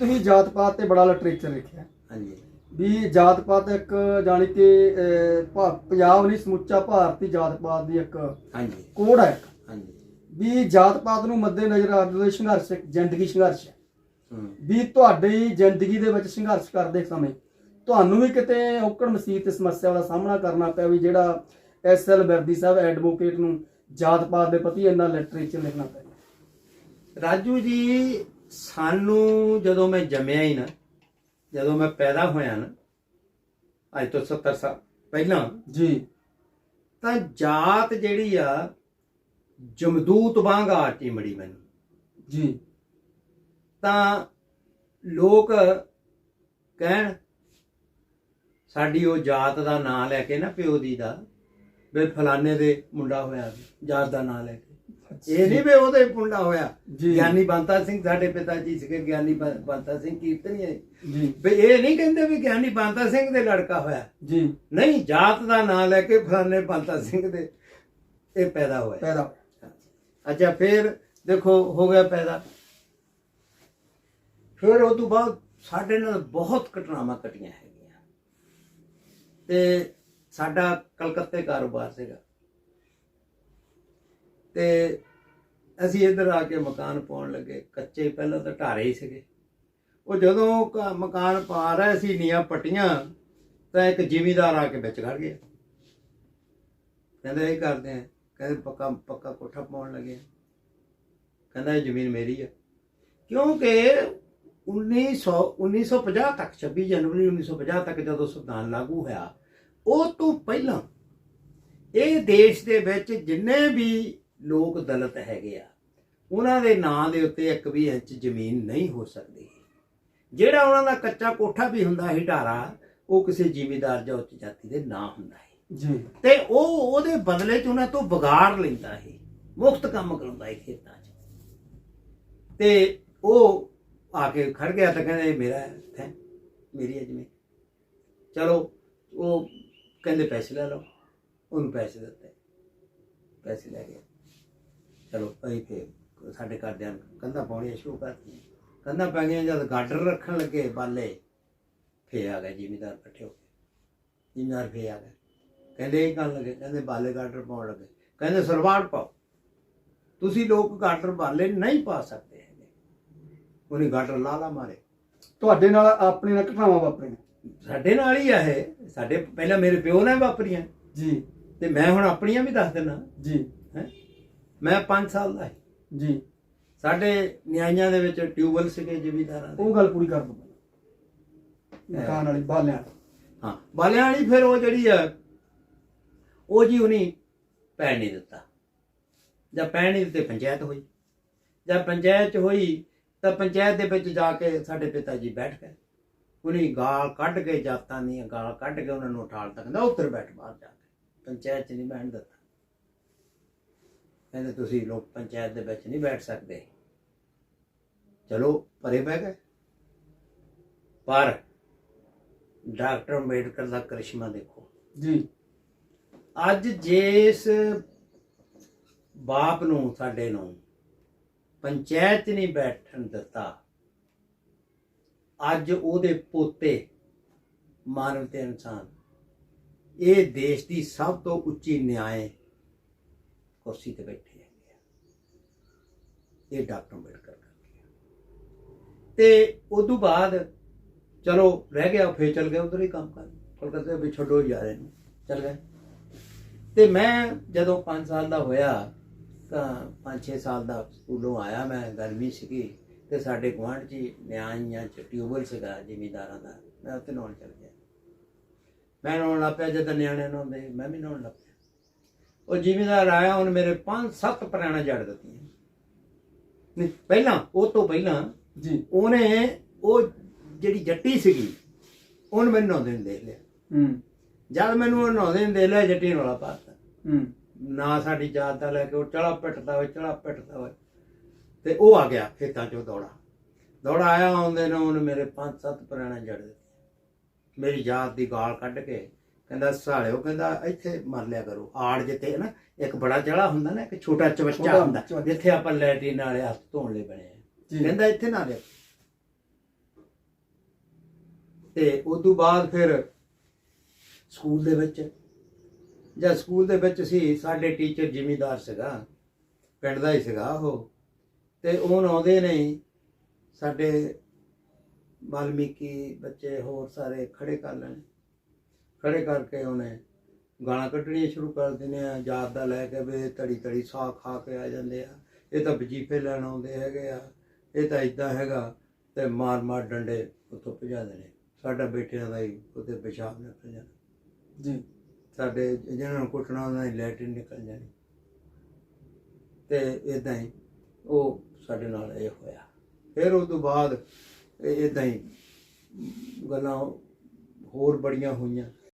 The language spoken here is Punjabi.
ਤੁਸੀਂ ਜਾਤ ਪਾਤ ਤੇ ਬੜਾ ਲਿਟਰੇਚਰ ਲਿਖਿਆ। ਹਾਂਜੀ। ਵੀ ਜਾਤ ਪਾਤ ਇੱਕ ਜਾਣੀ ਕਿ ਅਹ, ਭਾ- ਪੰਜਾਬ ਨਹੀਂ ਸਮੁੱਚਾ ਭਾਰਤੀ ਜਾਤ ਪਾਤ ਦੀ ਇੱਕ ਹਾਂਜੀ। ਕੋਡ ਹੈ। ਇੱਕ ਹਾਂਜੀ। ਵੀ ਜਾਤ ਪਾਤ ਨੂੰ ਮੱਦੇ ਨਜ਼ਰ ਰੱਖਦੇ ਹੋਏ ਸੰਘਰਸ਼ ਇੱਕ ਜ਼ਿੰਦਗੀ ਸੰਘਰਸ਼ ਹੈ। ਹੂੰ। ਵੀ ਤੁਹਾਡੀ ਜ਼ਿੰਦਗੀ ਦੇ ਵਿੱਚ ਸੰਘਰਸ਼ ਕਰਦੇ ਸਮੇਂ ਤੁਹਾਨੂੰ ਵੀ ਕਿਤੇ ਔਕੜ ਮੁਸੀਬਤ ਤੇ ਸਮੱਸਿਆ ਦਾ ਸਾਹਮਣਾ ਕਰਨਾ ਪਿਆ ਵੀ ਜਿਹੜਾ ਐਸ ਐਲ ਵਰਦੀ ਸਾਹਿਬ ਐਡਵੋਕੇਟ ਨੂੰ ਜਾਤ ਪਾਤ ਦੇ ਪ੍ਰਤੀ ਇੰਨਾ ਲਿਟਰੇਚਰ ਲਿਖਣਾ ਪਿਆ। ਰਾਜੂ ਜੀ ਸਾਨੂੰ ਜਦੋਂ ਮੈਂ ਜੰਮਿਆ ਹੀ ਨਾ ਜਦੋਂ ਮੈਂ ਪੈਦਾ ਹੋਇਆ ਨਾ ਅੱਜ ਤੋਂ 70 ਸਾਲ ਪਹਿਲਾਂ ਜੀ। ਤਾਂ ਜਾਤ ਜਿਹੜੀ ਆ ਜਮਦੂਤ ਵਾਂਗ ਆ ਟਿਮੜੀ ਮੈਨੂੰ। ਜੀ। ਤਾਂ ਲੋਕ ਕਹਿਣ ਸਾਡੀ ਉਹ ਜਾਤ ਦਾ ਨਾਂ ਲੈ ਕੇ ਨਾ ਪਿਓ ਦੀ ਦਾ ਵੀ ਫਲਾਣੇ ਦੇ ਮੁੰਡਾ ਹੋਇਆ ਜਾਤ ਦਾ ਨਾਂ ਲੈ ਕੇ। ਇਹ ਨਹੀਂ ਵੀ ਉਹਦੇ ਮੁੰਡਾ ਹੋਇਆ। ਗਿਆਨੀ ਬੰਤਾ ਸਿੰਘ ਸਾਡੇ ਪਿਤਾ ਜੀ ਸੀਗੇ ਗਿਆਨੀ ਬੰਤਾ ਸਿੰਘ ਕੀਰਤਨੀਏ। ਜੀ। ਵੀ ਇਹ ਨਹੀਂ ਕਹਿੰਦੇ ਵੀ ਗਿਆਨੀ ਬੰਤਾ ਸਿੰਘ ਦੇ ਲੜਕਾ ਹੋਇਆ। ਜੀ। ਨਹੀਂ ਜਾਤ ਦਾ ਨਾਂ ਲੈ ਕੇ ਫਲਾਣੇ ਬੰਤਾ ਸਿੰਘ ਦੇ ਇਹ ਪੈਦਾ ਹੋਇਆ। ਪੈਦਾ। ਅੱਛਾ ਫਿਰ ਦੇਖੋ ਹੋ ਗਿਆ ਪੈਦਾ। ਫਿਰ ਉਹ ਤੋਂ ਬਾਅਦ ਸਾਡੇ ਨਾਲ ਬਹੁਤ ਘਟਨਾਵਾਂ ਘਟੀਆਂ ਹੈਗੀਆਂ। ਤੇ ਸਾਡਾ ਕਲਕੱਤੇ ਕਾਰੋਬਾਰ ਸੀਗਾ। ਤੇ ਅਸੀਂ ਇੱਧਰ ਆ ਕੇ ਮਕਾਨ ਪਾਉਣ ਲੱਗੇ, ਕੱਚੇ ਪਹਿਲਾਂ ਤਾਂ ਢਾਰੇ ਹੀ ਸੀਗੇ। ਉਹ ਜਦੋਂ ਮਕਾਨ ਪਾ ਰਹੇ ਸੀ ਨੀਆਂ ਪੱਟੀਆਂ, ਤਾਂ ਇੱਕ ਜ਼ਿਮੀਦਾਰ ਆ ਕੇ ਵਿੱਚ ਖੜ ਗਿਆ। ਕਹਿੰਦਾ ਇਹ ਕਰਦੇ ਆ। ਕਹਿੰਦੇ ਪੱਕਾ ਪੱਕਾ ਕੋਠਾ ਪਾਉਣ ਲੱਗੇ ਕਹਿੰਦਾ ਇਹ ਜ਼ਮੀਨ ਮੇਰੀ ਹੈ ਕਿਉਂਕਿ 1900 1950 ਤੱਕ 26 ਜਨਵਰੀ 1950 ਤੱਕ ਜਦੋਂ ਸੰਵਿਧਾਨ ਲਾਗੂ ਹੋਇਆ, ਉਹ ਤੋਂ ਪਹਿਲਾਂ ਇਹ ਦੇਸ਼ ਦੇ ਵਿੱਚ ਜਿੰਨੇ ਵੀ ਲੋਕ ਦਲਿਤ ਹੈਗੇ ਆ। ਉਹਨਾਂ ਦੇ ਨਾਂ ਦੇ ਉੱਤੇ ਇੱਕ ਵੀ ਇੰਚ ਜ਼ਮੀਨ ਨਹੀਂ ਹੋ ਸਕਦੀ। ਜਿਹੜਾ ਉਹਨਾਂ ਦਾ ਕੱਚਾ ਕੋਠਾ ਵੀ ਹੁੰਦਾ ਢਾਰਾ ਉਹ ਕਿਸੇ ਜ਼ਿਮੀਦਾਰ ਜਾਂ ਉੱਚ ਜਾਤੀ ਦੇ ਨਾਂ ਹੁੰਦਾ ਹੈ ਜੀ। ਤੇ ਉਹ ਉਹਦੇ ਬਦਲੇ ਚ ਉਹਨਾਂ ਤੋਂ ਵਿਗਾੜ ਲੈਂਦਾ ਹੈ ਮੁਫਤ ਕੰਮ ਕਰਾਉਂਦਾ ਹੈ ਖੇਤਾਂ 'ਚ। ਤੇ ਉਹ ਆ ਕੇ ਖੜ ਗਿਆ ਤਾਂ ਕਹਿੰਦਾ ਇਹ ਮੇਰਾ ਹੈ ਮੇਰੀ ਹੈ ਜ਼ਮੀਨ। ਚਲੋ ਉਹ ਕਹਿੰਦੇ ਪੈਸੇ ਲੈ ਲਓ। ਉਹਨੂੰ ਪੈਸੇ ਦਿੱਤੇ। ਪੈਸੇ ਲੈ ਗਿਆ ਚਲੋ ਅਸੀਂ ਫੇਰ ਸਾਡੇ ਘਰਦਿਆਂ ਨੂੰ ਕੰਧਾਂ ਪਾਉਣੀਆਂ ਸ਼ੁਰੂ ਕਰਤੀਆਂ। ਕੰਧਾਂ ਪੈ ਗਈਆਂ ਜਦ ਗਾਡਰ ਰੱਖਣ ਲੱਗੇ ਬਾਲੇ ਫੇ ਆ ਗਏ ਜ਼ਿਮੀਦਾਰ ਇਕੱਠੇ ਹੋ ਕੇ। ਜ਼ਿਮੀਦਾਰ ਫੇ ਆ ਗਏ। ਕਹਿੰਦੇ ਇਹ ਕਰਨ ਲੱਗੇ ਕਹਿੰਦੇ ਬਾਲੇ ਗਾਡਰ ਪਾਉਣ ਲੱਗੇ। ਕਹਿੰਦੇ ਸਲਵਾਰ ਪਾਓ। ਤੁਸੀਂ ਲੋਕ ਗਾਡਰ ਬਾਲੇ ਨਹੀਂ ਪਾ ਸਕਦੇ ਹੈਗੇ। ਉਹਨੇ ਗਾਡਰ ਲਾ ਲਾ ਮਾਰੇ। ਤੁਹਾਡੇ ਨਾਲ ਆਪਣੇ ਨਾਲ ਘਟਨਾਵਾਂ ਵਾਪਰੀਆਂ। ਸਾਡੇ ਨਾਲ ਹੀ ਆ ਇਹ। ਸਾਡੇ ਪਹਿਲਾਂ ਮੇਰੇ ਪਿਓ ਨੇ ਵਾਪਰੀਆਂ। ਜੀ। ਤੇ ਮੈਂ ਹੁਣ ਆਪਣੀਆਂ ਵੀ ਦੱਸ ਦਿੰਦਾ। ਜੀ। ਹੈ? ਮੈਂ 5 ਸਾਲ ਦਾ ਸੀ। ਜੀ। ਸਾਡੇ ਨਿਆਈਆਂ ਦੇ ਵਿੱਚ ਟਿਊਬਲ ਸੀਗੇ ਜ਼ਿਮੀਦਾਰਾਂ ਦੇ। ਉਹ ਗੱਲ ਪੂਰੀ ਕਰ ਦੋ ਮਕਾਨ ਵਾਲੀ ਬਾਲਿਆਂ। ਹਾਂ ਬਾਲਿਆਂ ਵਾਲੀ ਫਿਰ ਉਹ ਜਿਹੜੀ ਆ ਉਹ ਜੀ ਉਹਨੇ ਪੈਣ ਨਹੀਂ ਦਿੱਤਾ। ਜਦ ਪੈਣ ਨਹੀਂ ਦਿੱਤੇ ਪੰਚਾਇਤ ਹੋਈ। ਜਦ ਪੰਚਾਇਤ ਚ ਹੋਈ ਤਾਂ ਪੰਚਾਇਤ ਦੇ ਵਿੱਚ ਜਾ ਕੇ ਸਾਡੇ ਪਿਤਾ ਜੀ ਬੈਠ ਗਏ। ਉਹਨੇ ਗਾਲ ਕੱਢ ਕੇ ਜਾਤਾਂ ਦੀਆਂ ਗਾਲ ਕੱਢ ਕੇ ਉਹਨਾਂ ਨੂੰ ਉਠਾਲ ਤੱਕ ਕਹਿੰਦਾ ਉੱਤਰ ਬੈਠ ਬਾਹਰ ਜਾ ਕੇ। ਪੰਚਾਇਤ ਚ ਨਹੀਂ ਬੈਠਣ ਦਿੱਤਾ। ਕਹਿੰਦੇ ਤੁਸੀਂ ਲੋਕ ਪੰਚਾਇਤ ਦੇ ਵਿੱਚ ਨਹੀਂ ਬੈਠ ਸਕਦੇ। ਚਲੋ ਪਰੇ ਬਹਿ ਗਏ। ਪਰ ਡਾਕਟਰ ਅੰਬੇਡਕਰ ਦਾ ਕਰਿਸ਼ਮਾ ਦੇਖੋ। ਜੀ। ਅੱਜ ਜਿਸ ਬਾਪ ਨੂੰ ਸਾਡੇ ਨੂੰ ਪੰਚਾਇਤ ਨਹੀਂ ਬੈਠਣ ਦਿੱਤਾ ਅੱਜ ਉਹਦੇ ਪੋਤੇ ਮਾਨਵ ਤੇ ਇਨਸਾਨ ਇਹ ਦੇਸ਼ ਦੀ ਸਭ ਤੋਂ ਉੱਚੀ ਨਿਆਂ ਕੁਰਸੀ ਤੇ ਬੈਠੇ ਹੈਗੇ ਆ। ਇਹ ਡਾਕਟਰ ਅੰਬੇਡਕਰ ਕਰਕੇ ਆ। ਤੇ ਉਦੋਂ ਬਾਅਦ ਚਲੋ ਰਹਿ ਗਿਆ, ਫੇਰ ਚਲ ਗਏ ਉਧਰ ਹੀ ਕੰਮ ਕਰ। ਕਲਕੱਤੇ ਵੀ ਛੱਡੋ ਰਹੇ ਨੂੰ ਚਲ ਗਏ ਤੇ ਮੈਂ ਜਦੋਂ 5 ਸਾਲ ਦਾ ਹੋਇਆ, ਤਾਂ 5-6 ਸਾਲ ਦਾ ਸਕੂਲੋਂ ਆਇਆ ਮੈਂ, ਗਰਮੀ ਸੀਗੀ, ਤੇ ਸਾਡੇ ਗੁਆਂਢ 'ਚ ਹੀ ਨਿਆਂਆਂ ਚ ਟਿਊਬਲ ਸੀਗਾ, ਜ਼ਿਮੀਦਾਰਾਂ ਦਾ। ਮੈਂ ਉੱਥੇ ਨਹਾਉਣ ਚਲ ਗਿਆ। ਮੈਂ ਨਹਾਉਣ ਲੱਗ ਪਿਆ, ਜਦੋਂ ਨਿਆਣੇ ਨਹਾਉਂਦੇ, ਮੈਂ ਵੀ ਨਹਾਉਣ ਲੱਗ ਪਿਆ। ਉਹ ਜ਼ਿਮੀਦਾਰ ਆਇਆ ਉਹਨੇ ਮੇਰੇ 5-7 ਪ੍ਰਾਣਾ ਜੜ ਦਿੱਤੀਆਂ। ਨਹੀਂ ਪਹਿਲਾਂ ਉਹ ਤੋਂ ਪਹਿਲਾਂ ਜੀ। ਉਹਨੇ ਉਹ ਜਿਹੜੀ ਜੱਟੀ ਸੀਗੀ ਉਹਨੇ ਮੈਨੂੰ ਨਹਾਉਂਦੇ ਨੂੰ ਦੇਖ ਲਿਆ। ਹੂੰ। ਜਦ ਮੈਨੂੰ ਉਹ ਨਹਾਉਂਦੇ ਨੂੰ ਦੇਖ ਲਿਆ ਜੱਟੀ ਰੌਲਾ ਪਾਤਾ ਹੂੰ। ਨਾ ਸਾਡੀ ਜਾਤ ਦਾ ਲੈ ਕੇ ਉਹ ਚੜਾ ਪਿੱਟਦਾ ਹੋਏ ਚੜਾ ਪਿੱਟਦਾ ਹੋਏ। ਤੇ ਉਹ ਆ ਗਿਆ ਖੇਤਾਂ ਚੋਂ ਦੌੜਾ। ਦੌੜਾ ਆਇਆ ਆਉਂਦੇ ਨੇ ਉਹਨੇ ਮੇਰੇ ਪੰਜ ਸੱਤ ਪੁਰਾਣਾ ਜੜ ਦਿੱਤੇ ਮੇਰੀ ਜਾਤ ਦੀ ਗਾਲ ਕੱਢ ਕੇ ਕਹਿੰਦਾ ਸਾਲਿਓ ਕਹਿੰਦਾ ਇੱਥੇ ਮਰ ਲਿਆ ਕਰੋ। ਆੜ ਜਿੱਥੇ ਨਾ ਇੱਕ ਬੜਾ ਜੜਾ ਹੁੰਦਾ ਨਾ ਇੱਕ ਛੋਟਾ ਚਵੱਚਾ ਹੁੰਦਾ। ਜਿੱਥੇ ਆਪਾਂ ਲੈਟਰੀਨ ਵਾਲੇ ਹੱਥ ਧੋਣ ਲਈ ਬਣੇ ਆ। ਜੀ। ਕਹਿੰਦਾ ਇੱਥੇ ਨਾ ਲਿਆ। ਤੇ ਉਸ ਤੋਂ ਬਾਅਦ ਫਿਰ ਸਕੂਲ ਦੇ ਵਿੱਚ ਜਦ ਸਕੂਲ ਦੇ ਵਿੱਚ ਸੀ ਸਾਡੇ ਟੀਚਰ ਜ਼ਿਮੀਦਾਰ ਸੀਗਾ ਪਿੰਡ ਦਾ ਹੀ ਸੀਗਾ ਉਹ। ਤੇ ਉਹ ਆਉਂਦੇ ਨੇ ਸਾਡੇ ਵਾਲਮੀਕੀ ਬੱਚੇ ਹੋਰ ਸਾਰੇ ਖੜੇ ਕਰ ਲੈਣੇ। ਖੜੇ ਕਰਕੇ ਉਹਨੇ ਗਾਲਾਂ ਕੱਢਣੀਆਂ ਸ਼ੁਰੂ ਕਰ ਦਿੰਦੇ ਆ ਯਾਦ ਦਾ ਲੈ ਕੇ ਵੀ ਤੜੀ ਤੜੀ ਸਾਹ ਖਾ ਕੇ ਆ ਜਾਂਦੇ ਆ। ਇਹ ਤਾਂ ਵਜੀਫੇ ਲੈਣ ਆਉਂਦੇ ਹੈਗੇ ਆ। ਇਹ ਤਾਂ ਇਦਾਂ ਹੈਗਾ ਤੇ ਮਾਰ ਮਾਰ ਡੰਡੇ ਉੱਥੋਂ ਭਜਾ ਦੇਣੇ। ਸਾਡਾ ਬੇਟਿਆਂ ਦਾ ਹੀ ਉਹਦੇ ਪਿਸ਼ਾਬ ਨਿਕਲ ਜਾਣਾ। ਜੀ। ਸਾਡੇ ਜਿਹਨਾਂ ਨੂੰ ਕੁੱਟਣਾ ਉਹਨਾਂ ਦੀ ਲੈਟਰਿਨ ਨਿਕਲ ਜਾਣੀ। ਤੇ ਇਦਾਂ ਹੀ ਉਹ ਸਾਡੇ ਨਾਲ ਇਹ ਹੋਇਆ। ਫਿਰ ਉਸ ਤੋਂ ਬਾਅਦ ਇਦਾਂ ਹੀ ਗੱਲਾਂ ਹੋਰ ਬੜੀਆਂ ਹੋਈਆਂ।